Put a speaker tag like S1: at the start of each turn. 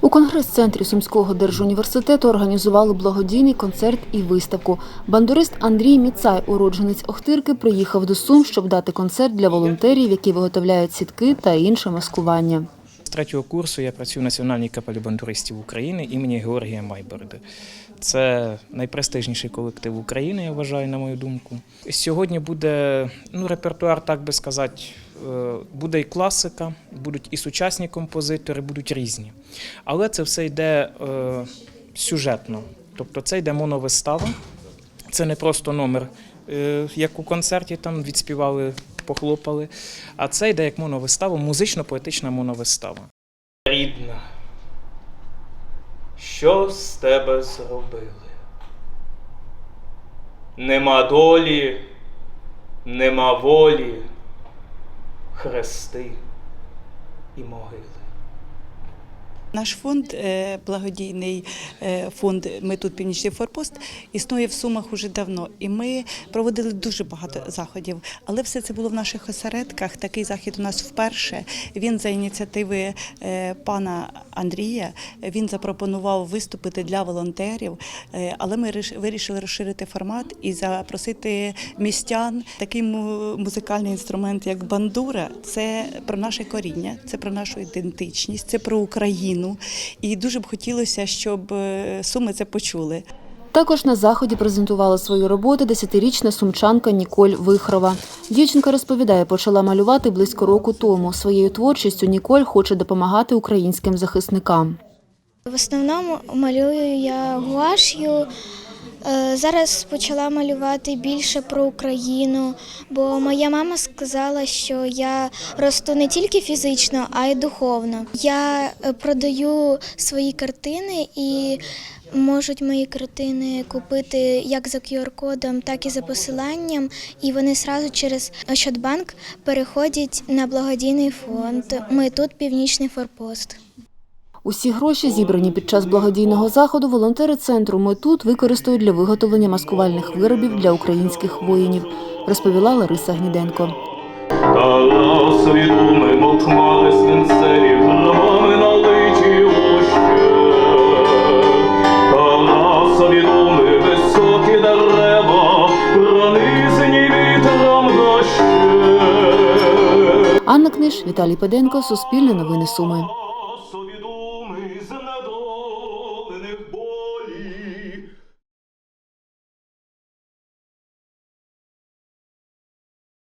S1: У конгрес-центрі Сумського держуніверситету організували благодійний концерт і виставку. Бандурист Андрій Міцай, уродженець Охтирки, приїхав до Сум, щоб дати концерт для волонтерів, які виготовляють сітки та інше маскування.
S2: З третього курсу я працюю в Національній капелі бандуристів України імені Георгія Майберди. Це найпрестижніший колектив України, я вважаю, на мою думку. Сьогодні буде ну, репертуар, так би сказати, е, буде і класика, будуть і сучасні композитори, будуть різні. Але це все йде е, сюжетно. Тобто це йде моновистава. Це не просто номер, е, як у концерті там відспівали, похлопали. А це йде як моновистава, музично-поетична моновистава. Рідна, що з тебе зробили? Нема долі, нема волі, хрести і могили.
S3: Наш фонд е, благодійний е, фонд Ми тут Північний Форпост існує в Сумах уже давно, і ми проводили дуже багато заходів. Але все це було в наших осередках. Такий захід у нас вперше. Він за ініціативи е, пана Андрія. Він запропонував виступити для волонтерів. Але ми вирішили розширити формат і запросити містян. Такий му- музикальний інструмент, як бандура, це про наше коріння, це про нашу ідентичність, це про Україну. І дуже б хотілося, щоб е, суми це почули.
S1: Також на заході презентувала свою роботу десятирічна сумчанка Ніколь Вихрова. Дівчинка розповідає, почала малювати близько року тому. Своєю творчістю Ніколь хоче допомагати українським захисникам.
S4: В основному малюю я гуаш'ю. Е, Зараз почала малювати більше про Україну, бо моя мама сказала, що я росту не тільки фізично, а й духовно. Я е, продаю свої картини і можуть мої картини купити як за QR-кодом, так і за посиланням. І вони сразу через Ощадбанк переходять на благодійний фонд. Ми тут північний форпост.
S1: Усі гроші, зібрані під час благодійного заходу, волонтери центру «Ми тут» використають для виготовлення маскувальних виробів для українських воїнів, розповіла Лариса Гніденко. Анна Книж, Віталій Педенко, Суспільне новини Суми.